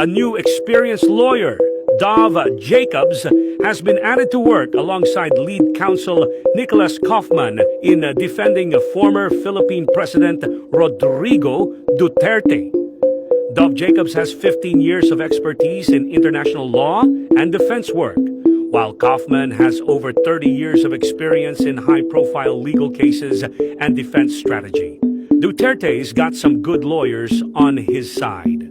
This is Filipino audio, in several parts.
A new experienced lawyer, Dava Jacobs, has been added to work alongside lead counsel Nicholas Kaufman in uh, defending former Philippine President Rodrigo Duterte. Dov Jacobs has 15 years of expertise in international law and defense work, while Kaufman has over 30 years of experience in high profile legal cases and defense strategy. Duterte's got some good lawyers on his side.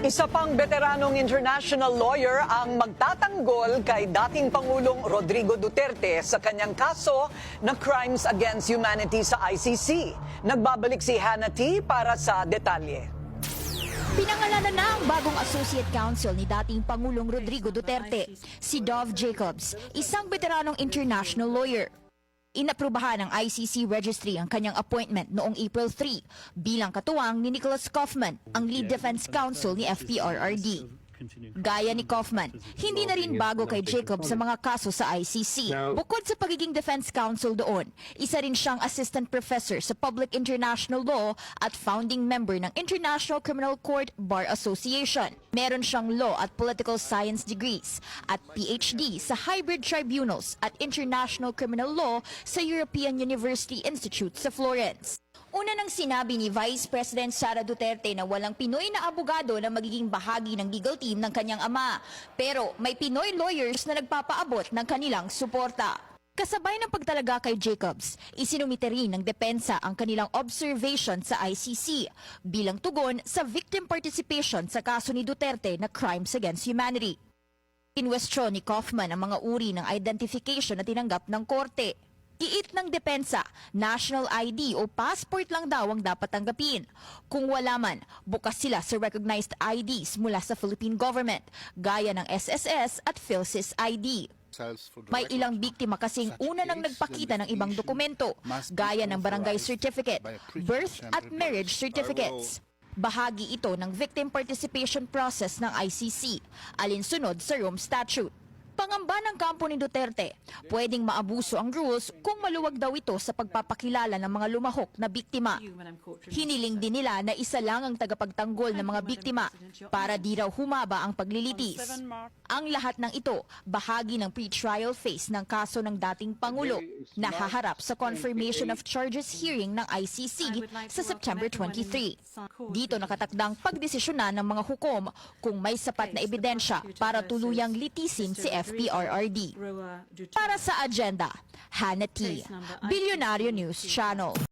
Isa pang veteranong international lawyer ang magtatanggol kay dating Pangulong Rodrigo Duterte sa kanyang kaso ng crimes against humanity sa ICC. Nagbabalik si Hannah para sa detalye. Pinangalanan na ang bagong associate counsel ni dating Pangulong Rodrigo Duterte, si Dov Jacobs, isang veteranong international lawyer. Inaprubahan ng ICC registry ang kanyang appointment noong April 3 bilang katuwang ni Nicholas Kaufman, ang lead defense counsel ni FPRRD. Gaya ni Kaufman, hindi na rin bago kay Jacob sa mga kaso sa ICC. Bukod sa pagiging defense counsel doon, isa rin siyang assistant professor sa Public International Law at founding member ng International Criminal Court Bar Association. Meron siyang law at political science degrees at PhD sa hybrid tribunals at international criminal law sa European University Institute sa Florence. Una nang sinabi ni Vice President Sara Duterte na walang Pinoy na abogado na magiging bahagi ng legal team ng kanyang ama. Pero may Pinoy lawyers na nagpapaabot ng kanilang suporta. Kasabay ng pagtalaga kay Jacobs, isinumite rin ng depensa ang kanilang observation sa ICC bilang tugon sa victim participation sa kaso ni Duterte na crimes against humanity. Inwestiyon ni Kaufman ang mga uri ng identification na tinanggap ng korte. Iit ng depensa, national ID o passport lang daw ang dapat tanggapin. Kung wala man, bukas sila sa recognized IDs mula sa Philippine government, gaya ng SSS at PhilSys ID. May ilang biktima kasing una nang nagpakita ng ibang dokumento, gaya ng barangay certificate, birth at marriage certificates. Bahagi ito ng victim participation process ng ICC, alinsunod sa Rome Statute. Pangamba ng kampo ni Duterte, pwedeng maabuso ang rules kung maluwag daw ito sa pagpapakilala ng mga lumahok na biktima. Hiniling din nila na isa lang ang tagapagtanggol ng mga biktima para di raw humaba ang paglilitis. Ang lahat ng ito, bahagi ng pre-trial phase ng kaso ng dating Pangulo na haharap sa confirmation of charges hearing ng ICC sa September 23. Dito nakatakdang pagdesisyonan ng mga hukom kung may sapat na ebidensya para tuluyang litisin si FPRRD. Para sa agenda, Hannah T. Bilyonaryo News Channel.